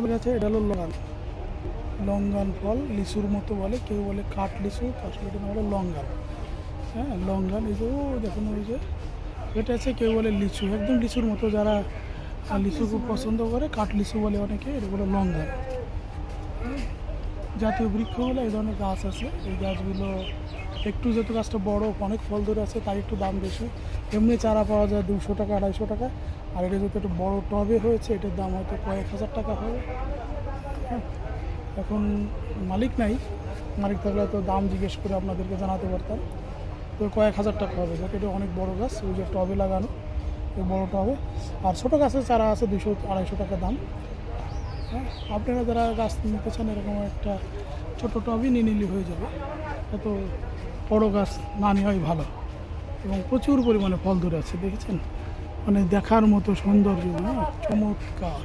আমাদের এটা হলো লঙ্গান। লঙ্গান ফল, লিচুর মতো বলে, কেউ বলে কাঠ লিচু এটা নাম হলো লঙ্গান। হ্যাঁ লঙ্গান এই যে দেখুন ওই যে, এটা আছে, কেউ বলে লিচু। একদম লিচুর মতো যারা লিচু খুব পছন্দ করে, কাঠ লিচু বলে অনেকে, এটা বলে লঙ্গান। জাতীয় বৃক্ষ হলে এই ধরনের গাছ আছে। এই গাছগুলো একটু যেহেতু গাছটা বড় অনেক ফল ধরে আছে তাই একটু দাম বেশি। এমনি চারা পাওয়া যায় দুশো টাকা আড়াইশো টাকা। আর এটা যেহেতু একটু বড় টবে হয়েছে এটার দাম হয়তো কয়েক হাজার টাকা হবে। হ্যাঁ, এখন মালিক নাই। মালিক থাকলে তো দাম জিজ্ঞেস করে আপনাদেরকে জানাতে পারতাম। তো কয়েক হাজার টাকা হবে যাতে এটা অনেক বড় গাছ ওই যে টবে লাগানো এই বড় টবে। আর ছোটো গাছের চারা আছে দুশো আড়াইশো টাকা দাম। হ্যাঁ আপনারা যারা গাছ নিতে চান এরকম একটা ছোটো টবই নিয়ে নিলে হয়ে যাবে। এত বড় গাছ না নেওয়াই ভালো। এবং প্রচুর পরিমাণে ফল ধরে আছে, দেখেছেন? মানে দেখার মতো সৌন্দর্য না চমৎকার।